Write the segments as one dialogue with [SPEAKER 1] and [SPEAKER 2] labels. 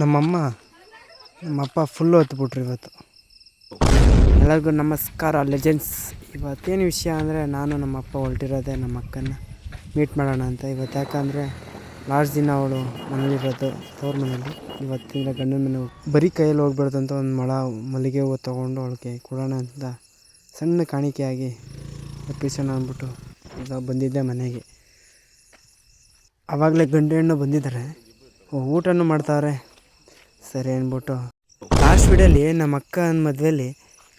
[SPEAKER 1] ನಮ್ಮಮ್ಮ, ನಮ್ಮಪ್ಪ ಫುಲ್ಲು ಹೊತ್ಬಿಟ್ರು ಇವತ್ತು. ಎಲ್ಲರಿಗೂ ನಮಸ್ಕಾರ ಲೆಜೆಂಡ್ಸ್ ಇವತ್ತೇನು ವಿಷಯ ಅಂದರೆ ನಾನು ನಮ್ಮಪ್ಪ ಹೊರಟಿರೋದೆ ನಮ್ಮ ಅಕ್ಕನ ಮೀಟ್ ಮಾಡೋಣ ಅಂತ. ಇವತ್ತು ಯಾಕಂದರೆ ಲಾಸ್ಟ್ ದಿನ ಅವಳು ಮನೇಲಿರೋದು ತವ್ರ ಮನೇಲಿ ಇವತ್ತಿಂದ ಗಂಡನ ಮನೆ ಬರೀ ಕೈಯಲ್ಲಿ ಹೋಗ್ಬಾರ್ದು ಅಂತ ಒಂದು ಮೊಳ, ಮಲ್ಲಿಗೆ ಹೂವು ತೊಗೊಂಡು ಅವಳಿಗೆ ಕೊಡೋಣ ಅಂತ ಸಣ್ಣ ಕಾಣಿಕೆಯಾಗಿ ಒಪ್ಪಿಸೋಣ ಅಂದ್ಬಿಟ್ಟು ಈಗ ಬಂದಿದ್ದೆ ಮನೆಗೆ. ಆವಾಗಲೇ ಗಂಡು ಹೆಣ್ಣು ಬಂದಿದ್ದಾರೆ. ಊಟನೂ ಮಾಡ್ತಾವ್ರೆ ಸರಿ ಅಂದ್ಬಿಟ್ಟು. ಲಾಸ್ಟ್ ವಿಡಿಯೋಲಿ ನಮ್ಮ ಅಕ್ಕನ ಮದುವೆಯಲ್ಲಿ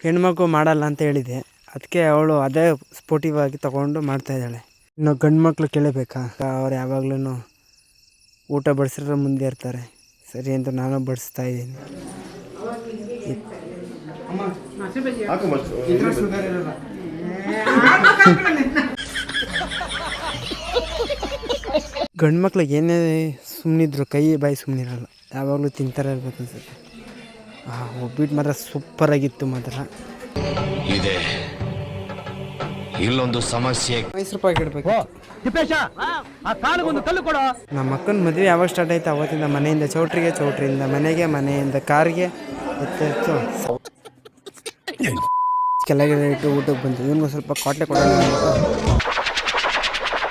[SPEAKER 1] ಹೆಣ್ಮಗು ಮಾಡಲ್ಲ ಅಂತ ಹೇಳಿದೆ. ಅದಕ್ಕೆ ಅವಳು ಅದೇ ಸ್ಪೋಟಿವ್ ಆಗಿ ತೊಗೊಂಡು ಮಾಡ್ತಾಯಿದ್ದಾಳೆ ಇನ್ನು ಗಂಡು ಮಕ್ಕಳು ಕೇಳಬೇಕಾ? ಅವ್ರು ಯಾವಾಗ್ಲೂ ಊಟ ಬಡಿಸಿದ್ರೆ ಮುಂದೆ ಇರ್ತಾರೆ. ಸರಿ ಅಂತ ನಾನು ಬಡಿಸ್ತಾ ಇದ್ದೀನಿ. ಗಂಡು ಮಕ್ಳಿಗೆ ಏನೇ ಸುಮ್ಮನಿದ್ರು ಕೈ ಬಾಯಿ ಸುಮ್ಮನಿರಲ್ಲ ಯಾವಾಗಲೂ ತಿಂತಾರೆ ಇರ್ಬೇಕು ಅನ್ಸುತ್ತೆ. ಆ ಒಬ್ಬಿಟ್ಟು ಮಾತ್ರ ಸೂಪರಾಗಿತ್ತು ಮಾತ್ರ.
[SPEAKER 2] ಇದೆ. ಇಲ್ಲೊಂದು ಸಮಸ್ಯೆ.
[SPEAKER 1] ಮೈಸೂರು ಪಾಕ್ ಇಡಬೇಕು. ನಮ್ಮ ಅಕ್ಕನ ಮದುವೆ ಯಾವಾಗ ಸ್ಟಾರ್ಟ್ ಆಯ್ತು? ಅವತ್ತಿಂದ ಮನೆಯಿಂದ ಚೌಟ್ರಿಗೆ ಚೌಟ್ರಿಯಿಂದ ಮನೆಗೆ ಮನೆಯಿಂದ ಕಾರ್ಗೆ. ಎತ್ತೆತ್ತು ಕೆಳಗಡೆ ಇಟ್ಟು ಊಟಕ್ಕೆ ಬಂತು ಇವನಿಗೆ ಸ್ವಲ್ಪ ಕಾಟೆ ಕೊಡೋಣ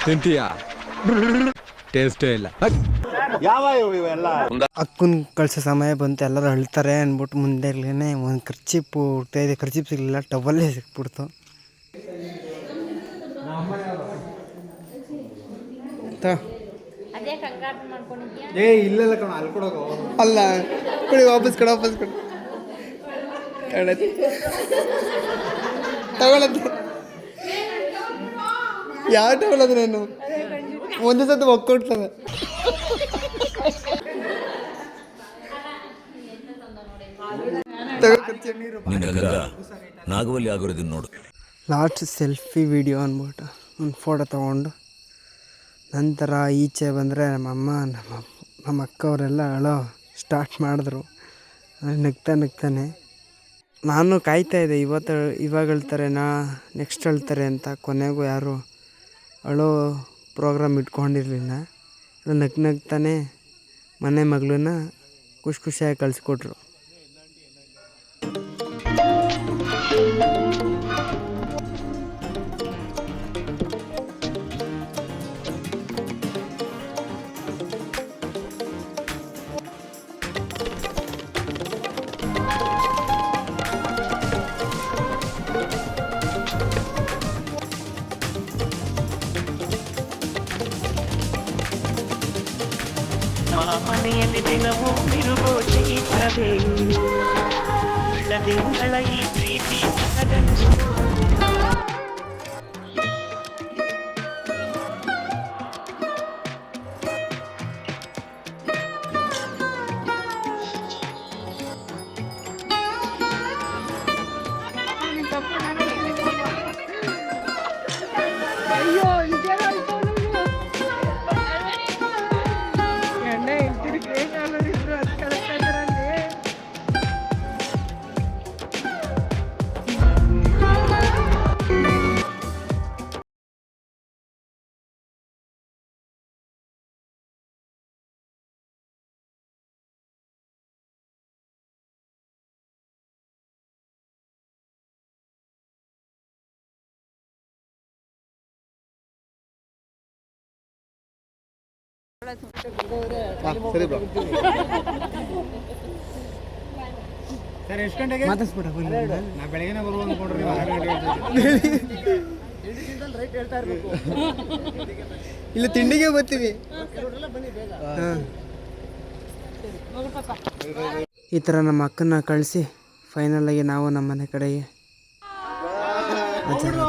[SPEAKER 3] ತಿಂತೀಯಾ? ಟೇಸ್ಟೇ ಇಲ್ಲ.
[SPEAKER 1] ಅಕ್ಕನ ಕಳ್ಸ ಸಮಯ ಬಂತು ಎಲ್ಲರೂ ಅಳ್ತಾರೆ ಅಂದ್ಬಿಟ್ಟು ಇರ್ಲೇನೆ ಒಂದು ಕರ್ಚಿಪ್ ಹುಡ್ತಾ ಇದೆ ಕರ್ಚಿಪ್ ಸಿಗಲಿಲ್ಲ ಟವಲ್ಲೇ ಸಿಕ್ಬಿಡ್ತು.
[SPEAKER 4] ಅದೇ
[SPEAKER 1] ಏ ಕಣ ಅಲ್ಲಿ ಕೊಡಿ ವಾಪಸ್ ಕೊಡು ವಾಪಸ್ ಕೊಡು. ತಗೊಳತ್ತೆ ಯಾವ ತಗೊಳ್ಳೋದು ನಾನು? ಒಂದೇ ಸತಿ ಒಕ್ಕೊಡ್ತಾನೆ
[SPEAKER 2] ನಾಗವಲ್ಲಿ ಆಗಿರೋದನ್ನ ನೋಡು.
[SPEAKER 1] ಲಾಸ್ಟ್ ಸೆಲ್ಫಿ ವಿಡಿಯೋ ಅಂದ್ಬಿಟ್ಟು ಒಂದು ಫೋಟೋ ತೊಗೊಂಡು. ನಂತರ ಈಚೆ ಬಂದರೆ ನಮ್ಮಮ್ಮ ನಮ್ಮ ನಮ್ಮ ಅಕ್ಕವರೆಲ್ಲ ಅಳೋ ಸ್ಟಾರ್ಟ್ ಮಾಡಿದ್ರು. ನಗ್ತಾ ನಗ್ತಾನೆ. ನಾನು ಕಾಯ್ತಾ ಇದ್ದೆ ಇವತ್ತು ಇವಾಗ ಹೇಳ್ತಾರೆ ನಾ ನೆಕ್ಸ್ಟ್ ಹೇಳ್ತಾರೆ ಅಂತ. ಕೊನೆಗೂ ಯಾರು ಅಳೋ ಪ್ರೋಗ್ರಾಮ್ ಇಟ್ಕೊಂಡಿರಲಿಲ್ಲ. ನಗು ನಗ್ತಾನೆ ಮನೆ ಮಗಳನ್ನ ಖುಷಿ ಖುಷಿಯಾಗಿ ಕಳಿಸ್ಕೊಟ್ರು.
[SPEAKER 5] ಮನೆಯಲ್ಲಿ ದಿನವೂ ಮಿರುಗೋ ಚೈತ್ರವೇ ಬೆಳ್ಳದಿಂಗಳ ಈ ಪ್ರೀತಿ ಮನಗಂಜು
[SPEAKER 1] ಮಾತಾಡ್ಸ್ಬಿಡ
[SPEAKER 6] ನಾ ಬೆಳಗ್ಗೆ ಬರುವ ಅನ್ಕೊಂಡ್ರಿ ಆರು
[SPEAKER 1] ತಿಂಡಿಗೆ ಬರ್ತೀವಿ. ಈ ಥರ ನಮ್ಮ ಅಕ್ಕನ ಕಳಿಸಿ ಆಗಿ ನಾವು ನಮ್ಮ ಮನೆ ಕಡೆಗೆ ಆಚರಣೆ